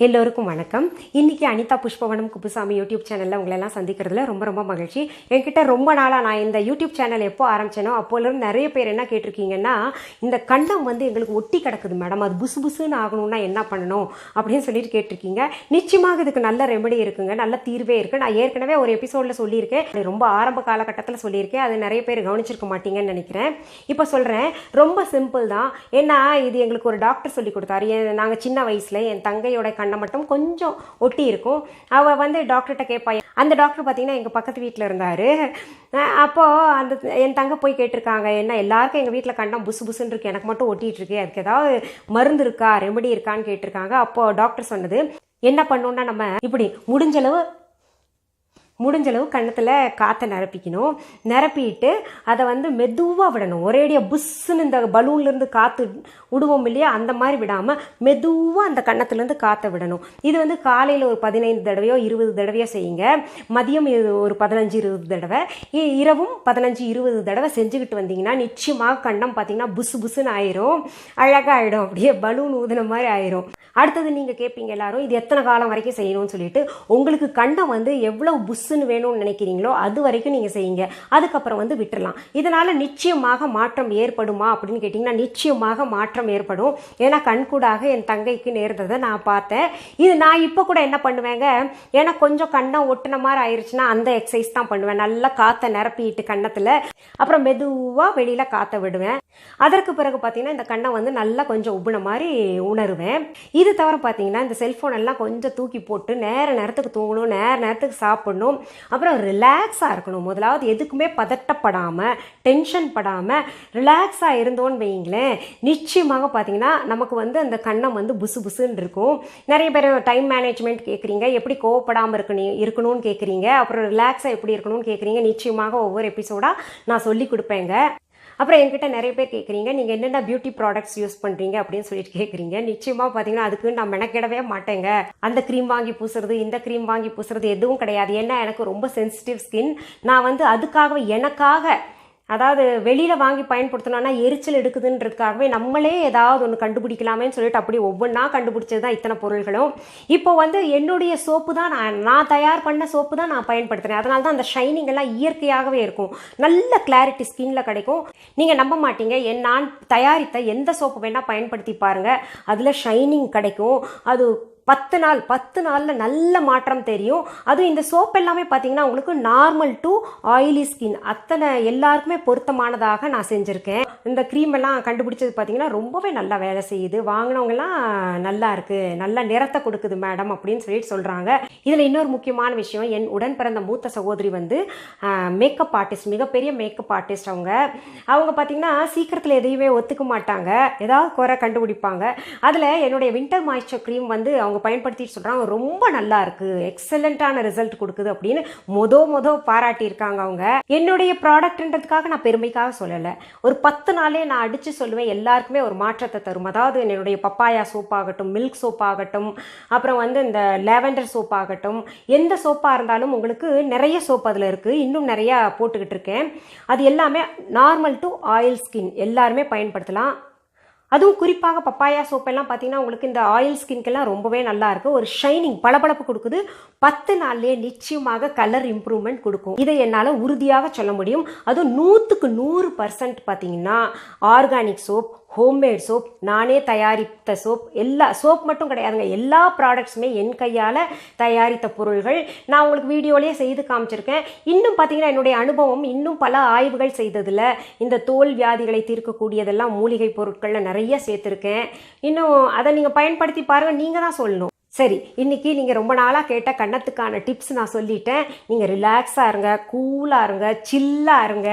எல்லோருக்கும் வணக்கம். இன்றைக்கி அனிதா புஷ்பவனம் குப்புசாமி யூடியூப் சேனலில் உங்களெல்லாம் சந்திக்கிறதுல ரொம்ப ரொம்ப மகிழ்ச்சி. என்கிட்ட ரொம்ப நாளாக நான் இந்த யூடியூப் சேனல் எப்போ ஆரம்பித்தேனோ அப்போலேருந்து நிறைய பேர் என்ன கேட்டிருக்கீங்கன்னா இந்த கண்டம் வந்து எங்களுக்கு ஒட்டி கிடக்குது மேடம். அது புசு புசுன்னு ஆகணும்னா என்ன பண்ணணும் அப்படின்னு சொல்லிட்டு கேட்டிருக்கீங்க. நிச்சயமாக இதுக்கு நல்ல ரெமெடி இருக்குங்க. நல்ல தீர்வே இருக்குது நான் ஏற்கனவே ஒரு எபிசோடில் சொல்லியிருக்கேன். அது ரொம்ப ஆரம்ப காலகட்டத்தில் சொல்லியிருக்கேன். அது நிறைய பேர் கவனிச்சிருக்க மாட்டீங்கன்னு நினைக்கிறேன். இப்போ சொல்கிறேன் ரொம்ப சிம்பிள் தான். ஏன்னா இது எங்களுக்கு ஒரு டாக்டர் சொல்லி கொடுத்தாரு. நாங்கள் சின்ன வயசில் என் தங்கையோட கண்ணை மட்டும் கொஞ்சம் ஒட்டி இருக்கும் அவள் வந்து டாக்டர்கிட்ட கேட்பா அந்த டாக்டர் பார்த்தீங்கன்னா எங்கள் பக்கத்து வீட்டில் இருந்தார். அப்போது அந்த என் தங்க போய் கேட்டிருக்காங்க என்ன எல்லாருக்கும் எங்கள் வீட்டில் கண்டம் புசு புசுன்னு இருக்கு எனக்கு மட்டும் ஒட்டிகிட்டு இருக்கு அதுக்கு ஏதாவது மருந்து இருக்கா ரெமெடி இருக்கான்னு கேட்டிருக்காங்க. அப்போது டாக்டர் சொன்னது என்ன பண்ணணும்னா நம்ம இப்படி முடிஞ்சளவு முடிஞ்சளவு கன்னத்தில் காற்றை நிரப்பிக்கணும். நிரப்பிட்டு அதை வந்து மெதுவாக விடணும். ஒரேடியாக புஷ்ஷுன்னு இந்த பலூன்லேருந்து காற்று விடுவோம் இல்லையா? அந்த மாதிரி விடாமல் மெதுவாக அந்த கன்னத்துலேருந்து காற்றை விடணும். இது வந்து காலையில் ஒரு பதினைந்து தடவையோ இருபது தடவையோ செய்யுங்க. மதியம் இது ஒரு பதினஞ்சு இருபது தடவை. இ- இரவும் பதினஞ்சு இருபது தடவை செஞ்சுக்கிட்டு வந்தீங்கன்னா நிச்சயமாக கண்ணம் பார்த்தீங்கன்னா புசு புசுன்னு ஆயிரும். அழகாக ஆயிடும் அப்படியே பலூன் ஊதின மாதிரி ஆயிரும். அடுத்தது நீங்கள் கேட்பீங்க எல்லாரும் இது எத்தனை காலம் வரைக்கும் செய்யணும்னு சொல்லிட்டு உங்களுக்கு கண்டம் வந்து எவ்வளோ புஸ் புஷ்ஷுன்னு வேணும்னு நினைக்கிறீங்களோ அது வரைக்கும் நீங்கள் செய்யுங்க. அதுக்கப்புறம் வந்து விட்டுறலாம். இதனால் நிச்சயமாக மாற்றம் ஏற்படுமா அப்படின்னு கேட்டிங்கன்னா நிச்சயமாக மாற்றம் ஏற்படும். ஏன்னா கண்கூடாக என் தங்கைக்கு நேர்ந்ததை நான் பார்த்தேன். இது நான் இப்போ கூட என்ன பண்ணுவேங்க? ஏன்னா கொஞ்சம் கண்ணை ஒட்டின மாதிரி ஆயிடுச்சுன்னா அந்த எக்ஸசைஸ் தான் பண்ணுவேன். நல்லா காற்றை நிரப்பிட்டு கன்னத்தில். அப்புறம் மெதுவாக வெளியில் காற்றை விடுவேன். அதற்கு பிறகு பார்த்தீங்கன்னா இந்த கண்ணை வந்து நல்லா கொஞ்சம் உப்புன மாதிரி உணருவேன். இது தவிர பார்த்தீங்கன்னா இந்த செல்ஃபோன் எல்லாம் கொஞ்சம் தூக்கி போட்டு நேர நேரத்துக்கு தூங்கணும் நேர நேரத்துக்கு சாப்பிடணும். அப்புறம் ரிலாக்ஸாக இருக்கணும். முதலாவது எதுக்குமே பதட்டப்படாமல் டென்ஷன் படாமல் ரிலாக்ஸாக இருந்தோன்னு வைங்களேன் நிச்சயமாக பார்த்தீங்கன்னா நமக்கு வந்து அந்த கண்ணம் வந்து புசு புசுன்னு இருக்கும். நிறைய பேர் டைம் மேனேஜ்மெண்ட் கேட்குறீங்க எப்படி கோவப்படாமல் இருக்கணும் இருக்கணும்னு கேட்குறீங்க அப்புறம் ரிலாக்ஸாக எப்படி இருக்கணும்னு கேட்குறீங்க நிச்சயமாக ஒவ்வொரு எபிசோடாக நான் சொல்லி கொடுப்பேங்க. அப்புறம் என்கிட்ட நிறைய பேர் கேட்குறீங்க நீங்கள் என்னென்ன பியூட்டி ப்ராடக்ட்ஸ் யூஸ் பண்ணுறீங்க அப்படின்னு சொல்லிட்டு கேட்குறீங்க நிச்சயமாக பார்த்தீங்கன்னா அதுக்கு நான் மெனக்கிடவே மாட்டேங்க. அந்த க்ரீம் வாங்கி பூசுறது இந்த க்ரீம் வாங்கி பூசுறது எதுவும் கிடையாது. ஏன்னா எனக்கு ரொம்ப சென்சிட்டிவ் ஸ்கின் நான் வந்து அதுக்காக எனக்காக அதாவது வெளியில் வாங்கி பயன்படுத்தணும்னா எரிச்சல் எடுக்குதுன்றதுக்காகவே நம்மளே ஏதாவது ஒன்று கண்டுபிடிக்கலாமேன்னு சொல்லிட்டு அப்படி ஒவ்வொன்றா கண்டுபிடிச்சது தான் இத்தனை பொருள்களும். இப்போ வந்து என்னுடைய சோப்பு தான் நான் நான் தயார் பண்ண சோப்பு தான் நான் பயன்படுத்துகிறேன் அதனால தான் அந்த ஷைனிங் எல்லாம் இயற்கையாகவே இருக்கும். நல்ல கிளாரிட்டி ஸ்கின்ல கிடைக்கும். நீங்கள் நம்ப மாட்டீங்க. என் நான் தயாரித்த எந்த சோப்பு வேணால் பயன்படுத்தி பாருங்கள் அதில் ஷைனிங் கிடைக்கும். அது பத்து நாள் பத்து நாளில் நல்ல மாற்றம் தெரியும். அதுவும் இந்த சோப் எல்லாமே பார்த்தீங்கன்னா உங்களுக்கு நார்மல் டு ஆயிலி ஸ்கின் அத்தனை எல்லாருக்குமே பொருத்தமானதாக நான் செஞ்சுருக்கேன். இந்த க்ரீம் எல்லாம் கண்டுபிடிச்சது பார்த்தீங்கன்னா ரொம்பவே நல்லா வேலை செய்யுது. வாங்கினவங்கலாம் நல்லா இருக்குது நல்ல நிறத்தை கொடுக்குது மேடம் அப்படின்னு சொல்லிட்டு சொல்கிறாங்க இதில் இன்னொரு முக்கியமான விஷயம் என் உடன் பிறந்த மூத்த சகோதரி வந்து மேக்கப் ஆர்டிஸ்ட் மிகப்பெரிய மேக்கப் ஆர்டிஸ்ட் அவங்க. அவங்க பார்த்தீங்கன்னா சீக்கிரத்தில் எதையுமே ஒத்துக்க மாட்டாங்க. ஏதாவது குறை கண்டுபிடிப்பாங்க. அதில் என்னுடைய வின்டர் மாய்ஸ்சர் க்ரீம் வந்து அவங்க பயன்படுத்திட்டு சொல்கிறாங்க ரொம்ப நல்லா இருக்கு. எக்ஸலண்ட்டான ரிசல்ட் கொடுக்குது அப்படின்னு மொத மொத பாராட்டியிருக்காங்க அவங்க. என்னுடைய ப்ராடக்ட்ன்றதுக்காக நான் பெருமைக்காக சொல்லலை. ஒரு பத்து நாளே நான் அடித்து சொல்லுவேன். எல்லாருக்குமே ஒரு மாற்றத்தை தரும். அதாவது என்னுடைய பப்பாயா சோப் ஆகட்டும் மில்க் சோப் ஆகட்டும் அப்புறம் வந்து இந்த லேவெண்டர் சோப் ஆகட்டும் எந்த சோப்பாக இருந்தாலும் உங்களுக்கு நிறைய சோப் அதில் இருக்குது இன்னும் நிறையா போட்டுக்கிட்டு இருக்கேன். அது எல்லாமே நார்மல் டு ஆயில் ஸ்கின் எல்லாருமே பயன்படுத்தலாம். அதுவும் குறிப்பாக பப்பாயா சோப்பெல்லாம் பார்த்தீங்கன்னா உங்களுக்கு இந்த ஆயில் ஸ்கின்க்கெல்லாம் ரொம்பவே நல்லா இருக்குது ஒரு ஷைனிங் பளபளப்பு கொடுக்குது. பத்து நாள்லேயே நிச்சயமாக கலர் இம்ப்ரூவ்மெண்ட் கொடுக்கும். இதை என்னால் உறுதியாக சொல்ல முடியும். அதுவும் நூற்றுக்கு நூறு பர்சன்ட் பார்த்தீங்கன்னா ஆர்கானிக் சோப் ஹோம்மேட் சோப் நானே தயாரித்த சோப் எல்லா சோப் மட்டும் கிடையாதுங்க. எல்லா ப்ராடக்ட்ஸுமே என் கையால் தயாரித்த பொருள்கள். நான் உங்களுக்கு வீடியோலேயே செய்து காமிச்சிருக்கேன். இன்னும் பார்த்தீங்கன்னா என்னுடைய அனுபவம் இன்னும் பல ஆய்வுகள் செய்ததில் இந்த தோல் வியாதிகளை தீர்க்கக்கூடியதெல்லாம் மூலிகை பொருட்களில் நிறைய சேர்த்துருக்கேன். இன்னும் அதை நீங்கள் பயன்படுத்தி பாருங்கள் நீங்கள் தான் சொல்லணும். சரி இன்னைக்கு நீங்கள் ரொம்ப நாளாக கேட்ட கன்னத்துக்கான டிப்ஸ் நான் சொல்லிட்டேன். நீங்கள் ரிலாக்ஸாக இருங்க கூலாக இருங்க சில்லாக இருங்க.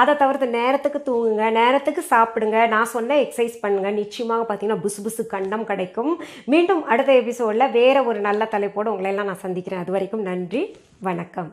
அதை தவிர்த்து நேரத்துக்கு தூங்குங்க நேரத்துக்கு சாப்பிடுங்க. நான் சொன்ன எக்ஸசைஸ் பண்ணுங்க. நிச்சயமாக பார்த்தீங்கன்னா புசு புசு கண்டம் கிடைக்கும். மீண்டும் அடுத்த எபிசோடில் வேறு ஒரு நல்ல தலைப்போடு உங்களை எல்லாம் நான் சந்திக்கிறேன். அது வரைக்கும் நன்றி வணக்கம்.